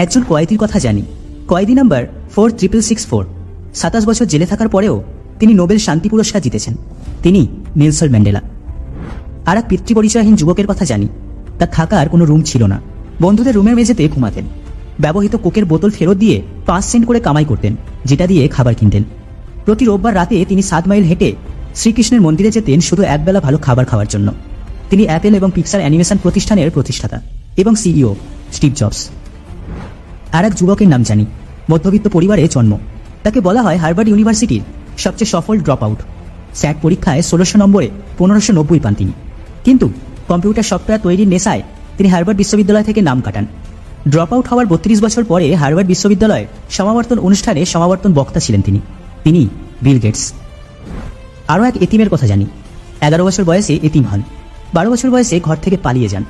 একজন কয়েদির কথা জানি। কয়েদি number four triple six four. সাতাশ বছর জেলে থাকার পরেও তিনি নোবেল শান্তি পুরস্কার জিতেছেন। তিনি নেলসন ম্যান্ডেলা। আর এক পিতৃপরিচয়হীন যুবকের কথা জানি। তার থাকার কোনো রুম ছিল না। বন্ধুদের রুমের মেঝেতে ঘুমাতেন। ব্যবহৃত কোকের বোতল ফেরত দিয়ে পাঁচ সেন্ট করে কামাই করতেন, যেটা দিয়ে খাবার কিনতেন। প্রতি রোববার রাতে তিনি সাত মাইল হেঁটে শ্রীকৃষ্ণের মন্দিরে যেতেন শুধু একবেলা ভালো খাবার খাওয়ার জন্য। তিনি অ্যাপেল এবং পিক্সার অ্যানিমেশন প্রতিষ্ঠানের প্রতিষ্ঠাতা এবং সিইও স্টিভ জবস। আর এক যুবকের নাম জানি। মধ্যবিত্ত পরিবারে জন্ম। তাকে বলা হয় হার্ভার্ড ইউনিভার্সিটির সবচেয়ে সফল ড্রপ আউট স্যাট পরীক্ষায় ষোলোশো নম্বরে পনেরোশো নব্বই পান তিনি। কিন্তু কম্পিউটার সফটওয়্যার তৈরির নেশায় তিনি হার্ভার্ড বিশ্ববিদ্যালয় থেকে নাম কাটান। ড্রপ আউট হওয়ার বত্রিশ বছর পরে হার্ভার্ড বিশ্ববিদ্যালয়ের সমাবর্তন অনুষ্ঠানে সমাবর্তন বক্তা ছিলেন তিনি। তিনি বিল গেটস। আরও এক এতিমের কথা জানি। এগারো বছর বয়সে এতিম হন। বারো বছর বয়সে ঘর থেকে পালিয়ে যান।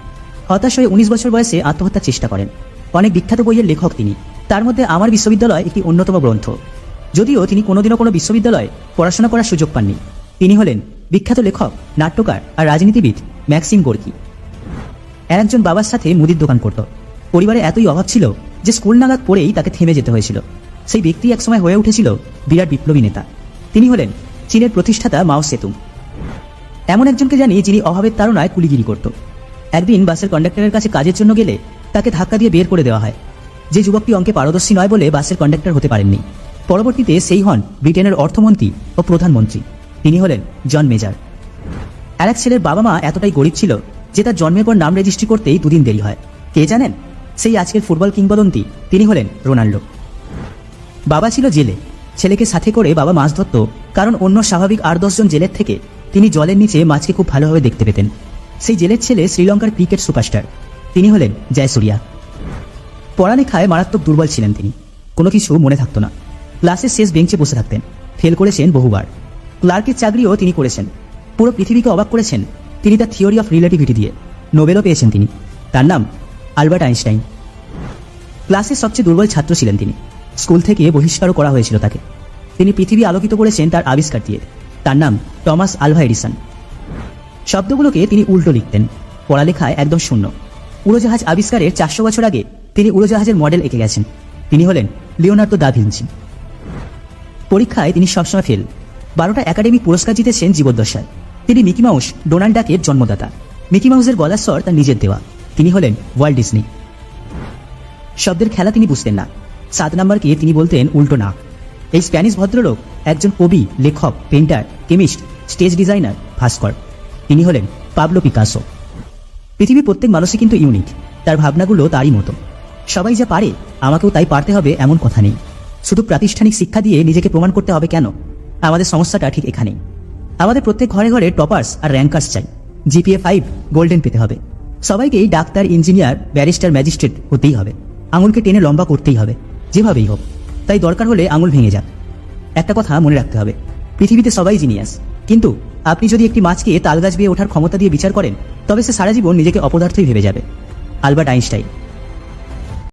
হতাশ হয়ে উনিশ বছর বয়সে আত্মহত্যার চেষ্টা করেন। অনেক বিখ্যাত বইয়ের লেখক তিনি। তার মধ্যে আমার বিশ্ববিদ্যালয় একটি অন্যতম গ্রন্থ। যদিও তিনি কোনোদিনও কোনো বিশ্ববিদ্যালয়ে পড়াশোনা করার সুযোগ পাননি। তিনি হলেন বিখ্যাত লেখক, নাট্যকার আর রাজনীতিবিদ ম্যাক্সিম গোর্কি। একজন বাবার সাথে মুদির দোকান করত। পরিবারে এতই অভাব ছিল যে স্কুল নাগাদ পড়েই তাকে থেমে যেতে হয়েছিল। সেই ব্যক্তি একসময় হয়ে উঠেছিল বিরাট বিপ্লবী নেতা। তিনি হলেন চীনের প্রতিষ্ঠাতা মাও সেতুং। এমন একজনকে জানি যিনি অভাবের তাড়নায় কুলিগিরি করত। একদিন বাসের কন্ডাক্টরের কাছে কাজের জন্য গেলে তাকে ধাক্কা দিয়ে বের করে দেওয়া হয়। যে যুবকটি অঙ্কে পারদর্শী নয় বলে বাসের কন্ডাক্টর হতে পারেননি। পরবর্তীতে সেই হন ব্রিটেনের অর্থমন্ত্রী ও প্রধানমন্ত্রী। তিনি হলেন জন মেজার। এক ছেলের বাবা মা এতটাই গরিব ছিল যে তার জন্মের পর নাম রেজিস্ট্রি করতেই দুদিন দেরি হয়। কে জানেন? সেই আজকের ফুটবল কিংবদন্তি তিনি হলেন রোনাল্ডো। বাবা ছিল জেলে। ছেলেকে সাথে করে বাবা মাছ ধরত, কারণ অন্য স্বাভাবিক আট দশজন জেলের থেকে তিনি জলের নিচে মাছকে খুব ভালোভাবে দেখতে পেতেন। সেই জেলের ছেলে শ্রীলঙ্কার ক্রিকেট সুপারস্টার। তিনি হলেন জয়সুরিয়া। পড়ালেখায় মারাত্মক দুর্বল ছিলেন তিনি। কোনো কিছু মনে থাকতো না। ক্লাসের শেষ বেঞ্চে বসে থাকতেন। ফেল করেছেন বহুবার। ক্লার্কের চাকরিও তিনি করেছেন। পুরো পৃথিবীকে অবাক করেছেন তিনি তার থিওরি অফ রিলেটিভিটি দিয়ে। নোবেলও পেয়েছেন তিনি। তার নাম আলবার্ট আইনস্টাইন। ক্লাসের সবচেয়ে দুর্বল ছাত্র ছিলেন তিনি। স্কুল থেকে বহিষ্কারও করা হয়েছিল তাকে। তিনি পৃথিবী আলোকিত করেছেন তার আবিষ্কার দিয়ে। তার নাম টমাস আলভা এডিসন। শব্দগুলোকে তিনি উল্টো লিখতেন। পড়ালেখায় একদম শূন্য। উড়োজাহাজ আবিষ্কারের চারশো বছর আগে তিনি উড়োজাহাজের মডেল এঁকে গেছেন। তিনি হলেন লিওনার্দো দা ভিঞ্চি পরীক্ষায় তিনি সবসময় ফেল। বারোটা একাডেমি পুরস্কার জিতেছেন জীবদ্দশায়। তিনি মিকি মাউস ডোনাল্ড ডাকের জন্মদাতা। মিকি মাউসের গলার স্বর তার নিজের দেওয়া। তিনি হলেন ওয়ার্ল্ড ডিসনি শব্দের খেলা তিনি বুঝতেন না। সাত নাম্বারকে তিনি বলতেন উল্টো না। এই স্প্যানিশ ভদ্রলোক একজন কবি, লেখক পেন্টার কেমিস্ট, স্টেজ ডিজাইনার, ভাস্কর। তিনি হলেন পাবলো পিকাসো। পৃথিবীর প্রত্যেক মানুষই কিন্তু ইউনিক তার ভাবনাগুলো তারই মতো। সবাই যা পারে, আমাকেও তাই পারতে হবে এমন কথা নেই। শুধু প্রাতিষ্ঠানিক শিক্ষা দিয়ে নিজেকে প্রমাণ করতে হবে কেন? আমাদের সমস্যাটা ঠিক এখানেই। আমাদের প্রত্যেক ঘরে ঘরে টপার্স আর র্যাঙ্কার্স চাই। জিপিএ ফাইভ গোল্ডেন পেতে হবে। সবাইকেই ডাক্তার, ইঞ্জিনিয়ার, ব্যারিস্টার, ম্যাজিস্ট্রেট হতেই হবে। আঙুলকে টেনে লম্বা করতেই হবে। যেভাবেই হোক, তাই দরকার হলে আঙুল ভেঙে যাক। একটা কথা মনে রাখতে হবে, পৃথিবীতে সবাই জিনিয়াস কিন্তু আপনি যদি একটি মাছকে তালগাছ বেয়ে ওঠার ক্ষমতা দিয়ে বিচার করেন, তবে সে সারা জীবন নিজেকে অপদার্থই ভেবে যাবে। Albert Einstein.